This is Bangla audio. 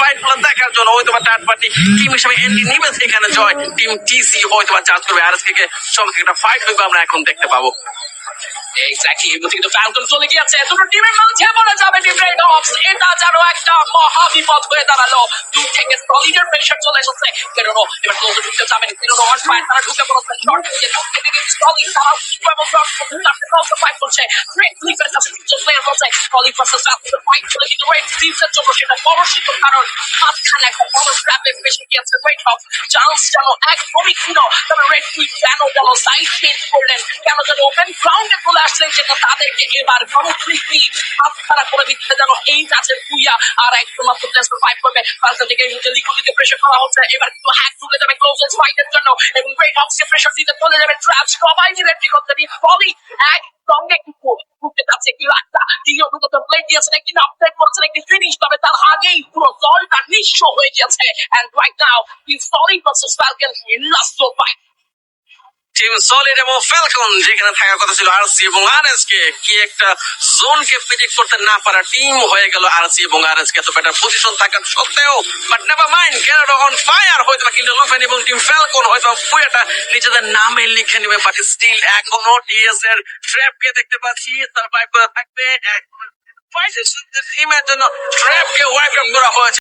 ফাইট দেখার জন্য। হয়তো বা থার্ড পার্টি টিম হিসেবে এন্ট্রি নিবে সেখানে জয় টিম টিসি হয়তো বা চার্জ করবে। আর সব থেকে একটা ফাইট হইবে আমরা এখন দেখতে পাবো। এটা ঢুকতে ফাইট করছে। সলিড ভার্সেস রাতের ফাইট চলে কিন্তু রেড স্টিভসের জন্য সেটা শিখর কারণ মাঝখানে একটা বড় ট্র্যাপে ফেসে গিয়েছে রেড হক্স চান্স যেন একদমই ক্ষীণ তবে রেড ক্লিফ কেন গেল সাইড চেঞ্জ করলেন কেন যেন ওপেন গ্রাউন্ডে চলে আসলেন যেটা তাদেরকে এবার কমপ্লিটলি হাতছাড়া করে দিচ্ছে যেন এই কাজের কুইয়া আর একদম মাত্র প্লেস ফাইভ করবে ফার্স্ট থেকে লিকুলিকে প্রেশার করা হচ্ছে এবার কিন্তু হ্যাক ঢুকে যাবে ক্লোজেস ফাইটের জন্য এবং গ্রেট হক্সকে প্রেশার দিতে চলে যাবে ট্র্যাপ সবাই মিলে ঠিক করতে দিয়ে ফলি এক সঙ্গে কিন্তু ঢুকতে যাচ্ছে কি একটা ডিও দুটো তো প্লে দিয়েছেন একটি আপডেট করছেন একটি ফিনিশ তবে তার আগেই পুরো দলটা নিঃস্ব হয়ে গেছে and right now is solid versus falcon in last fight team solid এবং ফ্যালকন যেখানে থাকার কথা ছিল আরসি এবং আরএস কে একটা জোনকে প্রেডিক্ট করতে না পারা টিম হয়ে গেল আরসি এবং আরএস কে এত বেটার পজিশন থাকার সত্ত্বেও বাট নেভার মাইন্ড কেন অন ফায়ার হয়তো বা কিন্তু লোফেন এবং টিম ফ্যালকন হয়তো পুরোটা নিজেদের নামে লিখে নেবে বাট স্টিল এখনও ডিএস এর ট্র্যাপ কে দেখতে পাচ্ছি সার্ভাইভ করে থাকবে। জন্য ট্র্যাপ কে ওয়াইপ আউট করা হয়েছে